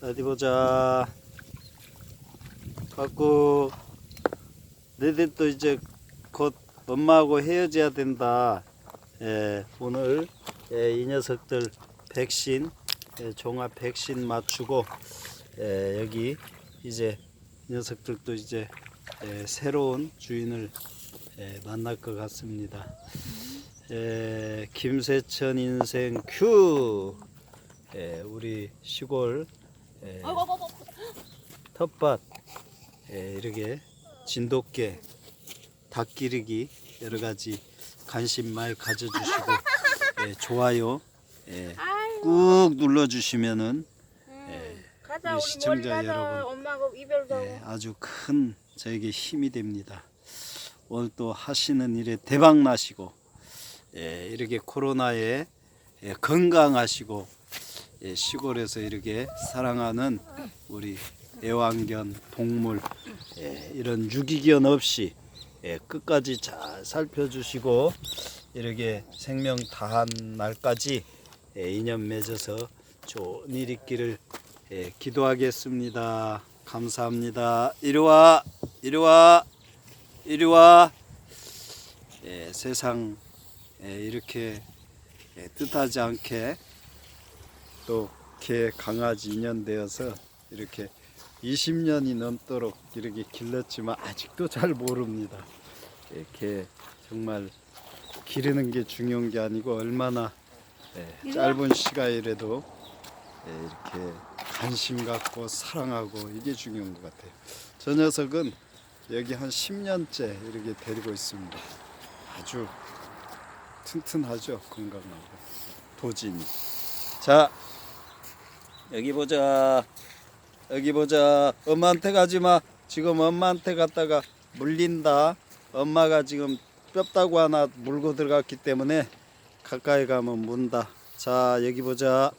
어디 보자. 갖고 너희들도 이제 곧 엄마하고 헤어져야 된다. 예, 오늘 예, 이 녀석들 백신 예, 종합 백신 맞추고 예, 여기 이제 이 녀석들도 이제 예, 새로운 주인을 예, 만날 것 같습니다. 예, 김세천 인생 큐 예, 우리 시골 예, 텃밭. 예, 이렇게 진돗개 닭 기르기 여러 가지 관심 많이 가져주시고 예, 좋아요. 예, 꾹 눌러주시면은 예, 가자 우리 우리 시청자 멀리 가자. 여러분. 엄마하고 이별도 하고. 예, 아주 큰 저에게 힘이 됩니다. 오늘 또 하시는 일에 대박 나시고 예, 이렇게 코로나에 예, 건강하시고 예, 시골에서 이렇게 사랑하는 우리 애완견 동물 예, 이런 유기견 없이 예, 끝까지 잘 살펴주시고 이렇게 생명 다한 날까지 예, 인연 맺어서 좋은 일 있기를 예, 기도하겠습니다. 감사합니다. 이리 와, 이리 와, 이리 와. 예, 세상 예, 이렇게 예, 뜻하지 않게 또 개 강아지 인연 되어서 이렇게 20년이 넘도록 이렇게 길렀지만 아직도 잘 모릅니다. 예, 개 정말 기르는 게 중요한 게 아니고 얼마나 예, 짧은 시간이라도 예, 이렇게 관심 갖고 사랑하고 이게 중요한 것 같아요. 저 녀석은 여기 한 10년째 이렇게 데리고 있습니다. 아주 튼튼하죠, 건강하고 도진이. 자, 여기 보자. 여기 보자. 엄마한테 가지 마. 지금 엄마한테 갔다가 물린다. 엄마가 지금 뼈다구 하나 물고 들어갔기 때문에 가까이 가면 문다. 자, 여기 보자.